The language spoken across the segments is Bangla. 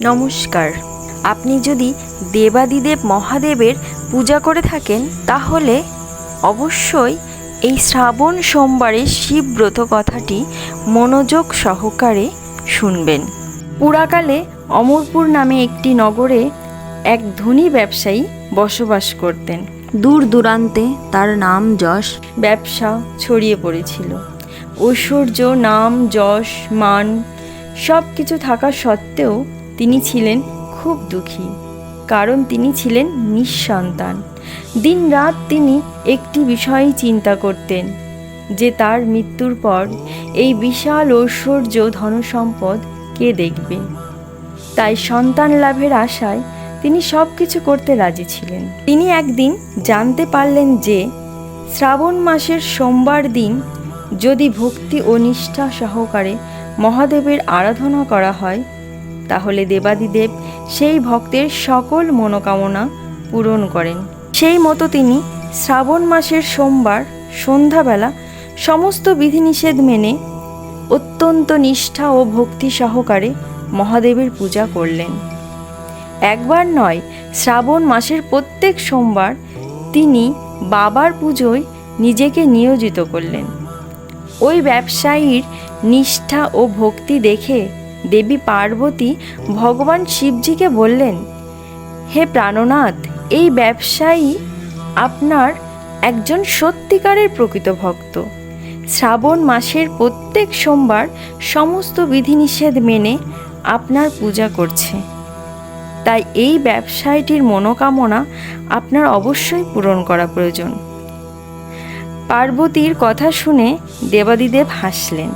নমস্কার। আপনি যদি দেবাদিদেব মহাদেবের পূজা করে থাকেন, তাহলে অবশ্যই এই শ্রাবণ সোমবারের শিবব্রত কথাটি মনোযোগ সহকারে শুনবেন। পুরাকালে অমরপুর নামে একটি নগরে এক ধনী ব্যবসায়ী বসবাস করতেন। দূর দূরান্তে তার নাম যশ, ব্যবসা ছড়িয়ে পড়েছিল। ঐশ্বর্য, নাম, যশ, মান সব কিছু থাকা সত্ত্বেও তিনি ছিলেন খুব দুঃখী, কারণ তিনি ছিলেন নিঃসন্তান। দিন রাত তিনি একটি বিষয়ই চিন্তা করতেন, যে তার মৃত্যুর পর এই বিশাল ঐশ্বর্য ধনসম্পদ কে দেখবে। তাই সন্তান লাভের আশায় তিনি সব কিছু করতে রাজি ছিলেন। তিনি একদিন জানতে পারলেন যে শ্রাবণ মাসের সোমবার দিন যদি ভক্তি ও নিষ্ঠা সহকারে মহাদেবের আরাধনা করা হয় তাহলে দেবাদিদেব সেই ভক্তের সকল মনোকামনা পূরণ করেন। সেই মতো তিনি শ্রাবণ মাসের সোমবার, সন্ধ্যাবেলা সমস্ত বিধিনিষেধ মেনে অত্যন্ত নিষ্ঠা ও ভক্তি সহকারে মহাদেবের পূজা করলেন। একবার নয়, শ্রাবণ মাসের প্রত্যেক সোমবার তিনি বাবার পুজোয় নিজেকে নিয়োজিত করলেন। ওই ব্যবসায়ীর নিষ্ঠা ও ভক্তি দেখে দেবী পার্বতী ভগবান শিবজিকে বললেন, হে প্রাণনাথ, এই ব্যবসায়ী আপনার একজন সত্যিকারের প্রকৃত ভক্ত। শ্রাবণ মাসের প্রত্যেক সোমবার সমস্ত বিধিনিষেধ মেনে আপনার পূজা করছে। তাই এই ব্যবসায়টির মনোকামনা আপনার অবশ্যই পূরণ করা প্রয়োজন। পার্বতীর কথা শুনে দেবাদিদেব হাসলেন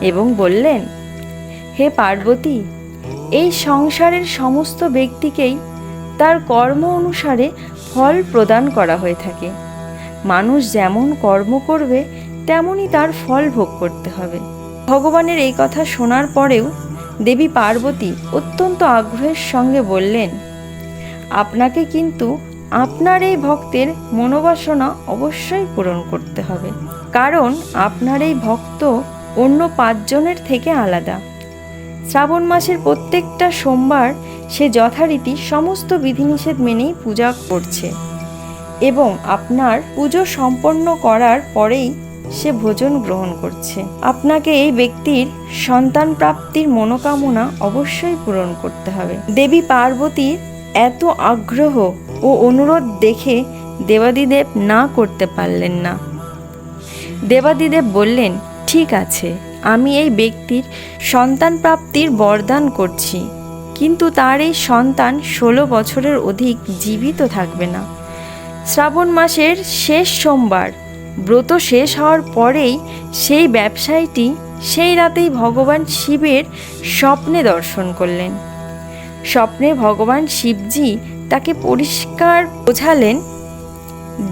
এবং বললেন হে পার্বতী, এই সংসারের সমস্ত ব্যক্তিকেই তার কর্ম অনুসারে ফল প্রদান করা হয়ে থাকে। মানুষ যেমন কর্ম করবে তেমনই তার ফল ভোগ করতে হবে। ভগবানের এই কথা শোনার পরেও দেবী পার্বতী অত্যন্ত আগ্রহের সঙ্গে বললেন, আপনাকে কিন্তু আপনার এই ভক্তের মনোবাসনা অবশ্যই পূরণ করতে হবে। কারণ আপনার এই ভক্ত অন্য পাঁচজনের থেকে আলাদা। শ্রাবণ মাসের প্রত্যেকটা সোমবার সে যথারীতি সমস্ত বিধিনিষেধ মেনেই পূজা করছে এবং আপনার পুজো সম্পন্ন করার পরেই সে ভোজন গ্রহণ করছে। আপনাকে এই ব্যক্তির সন্তান প্রাপ্তির মনোকামনা অবশ্যই পূরণ করতে হবে। দেবী পার্বতীর এত আগ্রহ ও অনুরোধ দেখে দেবাদিদেব না করতে পারলেন না। দেবাদিদেব বললেন, ঠিক আছে আমি এই ব্যক্তির সন্তান প্রাপ্তির বরদান করছি, কিন্তু তার এই সন্তান ষোলো বছরের অধিক জীবিত থাকবে না। শ্রাবণ মাসের শেষ সোমবার, ব্রত শেষ হওয়ার পরেই সেই ব্যবসায়ীটি সেই রাতেই ভগবান শিবের স্বপ্নে দর্শন করলেন। স্বপ্নে ভগবান শিবজি তাকে পরিষ্কার বোঝালেন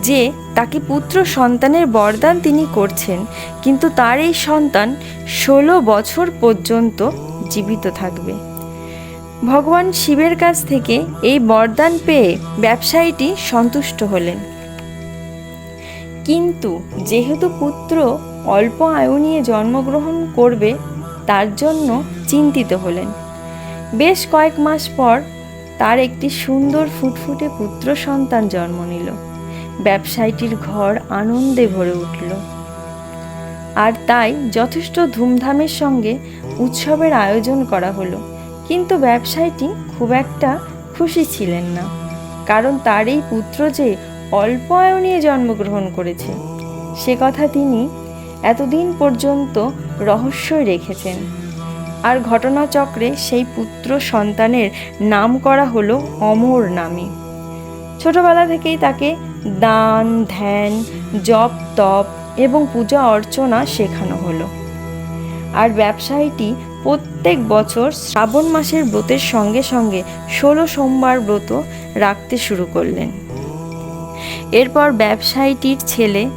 যে তাকে পুত্র সন্তানের বরদান তিনি করছেন, কিন্তু তার এই সন্তান ষোলো বছর পর্যন্ত জীবিত থাকবে। ভগবান শিবের কাছ থেকে এই বরদান পেয়ে ব্যবসায়ীটি সন্তুষ্ট হলেন। কিন্তু যেহেতু পুত্র অল্প আয়ু নিয়ে জন্মগ্রহণ করবে, তার জন্য চিন্তিত হলেন। বেশ কয়েক মাস পর তার একটি সুন্দর ফুটফুটে পুত্র সন্তান জন্ম নিল। ব্যবসায়ীটির ঘর আনন্দে ভরে উঠল। আর তাই যথেষ্ট ধুমধামের সঙ্গে উৎসবের আয়োজন করা হলো। কিন্তু ব্যবসায়ীটি খুব একটা খুশি ছিলেন না, কারণ তার এই পুত্র যে অল্প আয়ু জন্মগ্রহণ করেছে, সে কথা তিনি এতদিন পর্যন্ত রহস্যই রেখেছেন। আর ঘটনাচক্রে সেই পুত্র সন্তানের নাম করা হলো অমর নামে। ছোটবেলা থেকেই তাকে দান, ধ্যান, জপ, তপ এবং পূজা অর্চনা শেখানো হলো। আর ব্যবসায়ীটি প্রত্যেক বছর শ্রাবণ মাসের ব্রতের সঙ্গে সঙ্গে ষোলো সোমবার ব্রত রাখতে শুরু করলেন। এরপর ব্যবসায়ীটির ছেলে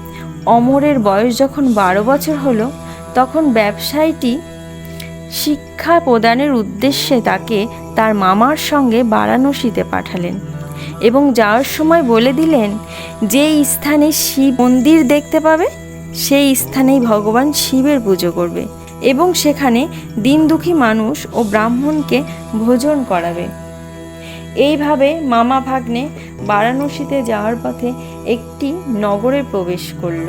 অমরের বয়স যখন বারো বছর হলো, তখন ব্যবসায়ীটি শিক্ষা প্রদানের উদ্দেশ্যে তাকে তার মামার সঙ্গে বারাণসীতে পাঠালেন। এবং যাওয়ার সময় বলে দিলেন, যে স্থানে শিব মন্দির দেখতে পাবে, সেই স্থানেই ভগবান শিবের পুজো করবে এবং সেখানে দিন দুঃখী মানুষ ও ব্রাহ্মণকে ভোজন করাবে। এইভাবে মামা ভাগ্নে বারাণসীতে যাওয়ার পথে একটি নগরে প্রবেশ করল।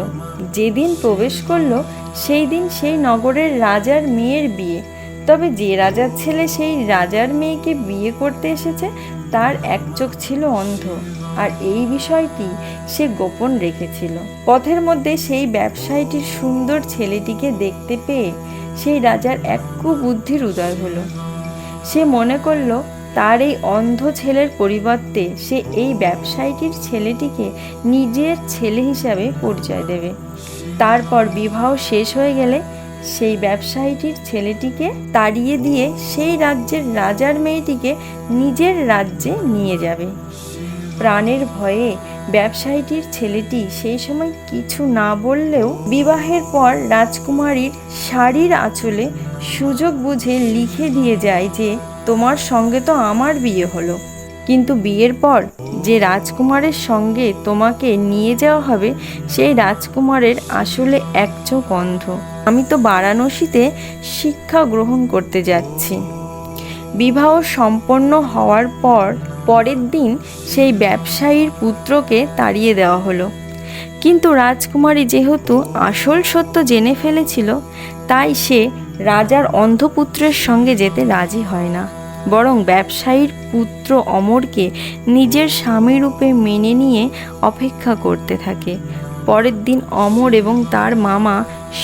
যেদিন প্রবেশ করল, সেই দিন সেই নগরের রাজার মেয়ের বিয়ে। তবে যে রাজার ছেলে সেই রাজার মেয়েকে বিয়ে করতে এসেছে তার এক চোখ ছিল অন্ধ, আর এই বিষয়টি সে গোপন রেখেছিল। পথের মধ্যে সেই ব্যবসায়ীটির সুন্দর ছেলেটিকে দেখতে পেয়ে সেই রাজার এক কুবুদ্ধির উদয় হলো। সে মনে করল, তার এই অন্ধ ছেলের পরিবর্তে সে এই ব্যবসায়ীটির ছেলেটিকে নিজের ছেলে হিসাবে পরিচয় দেবে। তারপর বিবাহ শেষ হয়ে গেলে সেই ব্যবসায়ীটির ছেলেটিকে তাড়িয়ে দিয়ে সেই রাজ্যের রাজার মেয়েটিকে নিজের রাজ্যে নিয়ে যাবে। প্রাণের ভয়ে ব্যবসায়ীটির ছেলেটি সেই সময় কিছু না বললেও বিবাহের পর রাজকুমারীর শাড়ির আঁচলে সুযোগ বুঝে লিখে দিয়ে যায় যে, তোমার সঙ্গে তো আমার বিয়ে হলো। কিন্তু বিয়ের পর যে রাজকুমারের সঙ্গে তোমাকে নিয়ে যাওয়া হবে, সেই রাজকুমারের আসলে এক চোখ অন্ধ। আমি তো বারাণসীতে শিক্ষা গ্রহণ করতে যাচ্ছি। বিবাহ সম্পন্ন হওয়ার পর, পরের দিন সেই ব্যবসায়ীর পুত্রকে তাড়িয়ে দেওয়া হলো। কিন্তু রাজকুমারী যেহেতু আসল সত্য জেনে ফেলেছিল, তাই সে রাজার অন্ধপুত্রের সঙ্গে যেতে রাজি হয় না। বরং ব্যবসায়ীর পুত্র অমরকে নিজের স্বামীরূপে মেনে নিয়ে অপেক্ষা করতে থাকে। পরের দিন অমর এবং তার মামা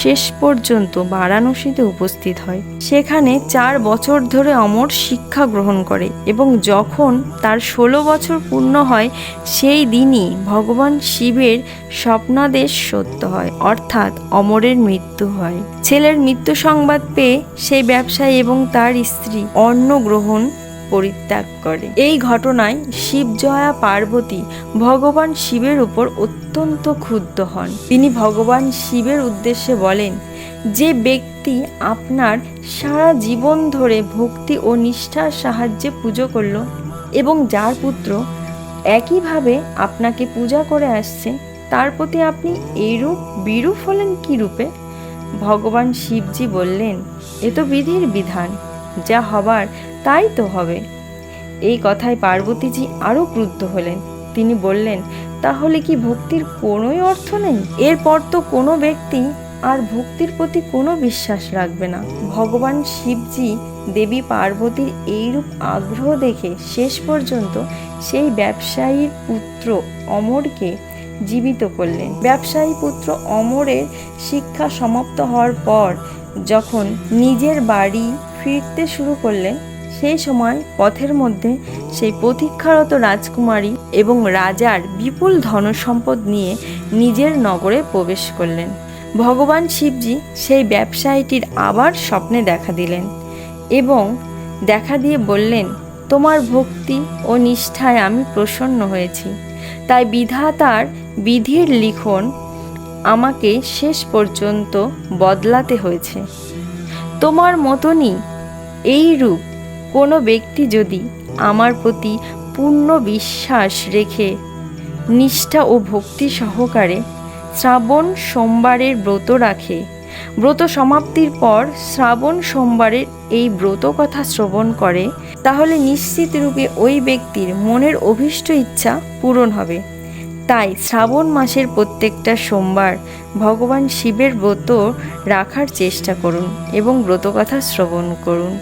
শেষ পর্যন্ত বারাণসীতে উপস্থিত হয়। সেখানে চার বছর ধরে অমর শিক্ষা গ্রহণ করে এবং যখন তার ষোলো বছর পূর্ণ হয়, সেই দিনই ভগবান শিবের স্বপ্নাদেশ সত্য হয়, অর্থাৎ অমরের মৃত্যু হয়। ছেলের মৃত্যু সংবাদ পেয়ে সেই ব্যবসায়ী এবং তার স্ত্রী অন্ন গ্রহণ পরিত্যাগ করে। এই ঘটনায় শিবজয়া পার্বতী ভগবান শিবের উপর অত্যন্ত ক্ষুব্ধ হন। তিনি ভগবান শিবের উদ্দেশ্যে বলেন, যে ব্যক্তি আপনার সারা জীবন ধরে ভক্তি ও নিষ্ঠার সাহায্যে পুজো করল এবং যার পুত্র একইভাবে আপনাকে পূজা করে আসছে, তার প্রতি আপনি এইরূপ বিরূপ হলেন কি রূপে? ভগবান শিবজি বললেন, এ তো বিধির বিধান। যা হবার তাই তো হবে। এই কথায় পার্বতীজি আরও ক্রুদ্ধ হলেন। তিনি বললেন, তাহলে কি ভক্তির কোনোই অর্থ নেই? এরপর তো কোনো ব্যক্তি আর ভক্তির প্রতি কোনো বিশ্বাস রাখবে না। ভগবান শিবজি দেবী পার্বতীর এইরূপ আগ্রহ দেখে শেষ পর্যন্ত সেই ব্যবসায়ীর পুত্র অমরকে জীবিত করলেন। ব্যবসায়ী পুত্র অমরের শিক্ষা সমাপ্ত হওয়ার পর যখন নিজের বাড়ি ফিরতে শুরু করলেন সেই সময় পথের মধ্যে সেই প্রতীক্ষারত রাজকুমারী এবং রাজার বিপুল ধনসম্পদ নিয়ে নিজের নগরে প্রবেশ করলেন। ভগবান শিবজি সেই ব্যবসায়ীটির আবার স্বপ্নে দেখা দিলেন এবং দেখা দিয়ে বললেন, তোমার ভক্তি ও নিষ্ঠায় আমি প্রসন্ন হয়েছি। তাই বিধাতার বিধির লিখন আমাকে শেষ পর্যন্ত বদলাতে হয়েছে। তোমার মতনই এই রূপ কোনো ব্যক্তি যদি আমার প্রতি পূর্ণ বিশ্বাস রেখে নিষ্ঠা ও ভক্তি সহকারে শ্রাবণ সোমবারের ব্রত রাখে, ব্রত সমাপ্তির পর শ্রাবণ সোমবারের এই ব্রত কথা শ্রবণ করে, তাহলে নিশ্চিত রূপে ওই ব্যক্তির মনের অভীষ্ট ইচ্ছা পূরণ হবে। তাই শ্রাবণ মাসের প্রত্যেকটা সোমবার ভগবান শিবের ব্রত রাখার চেষ্টা করুন এবং ব্রতকথা শ্রবণ করুন।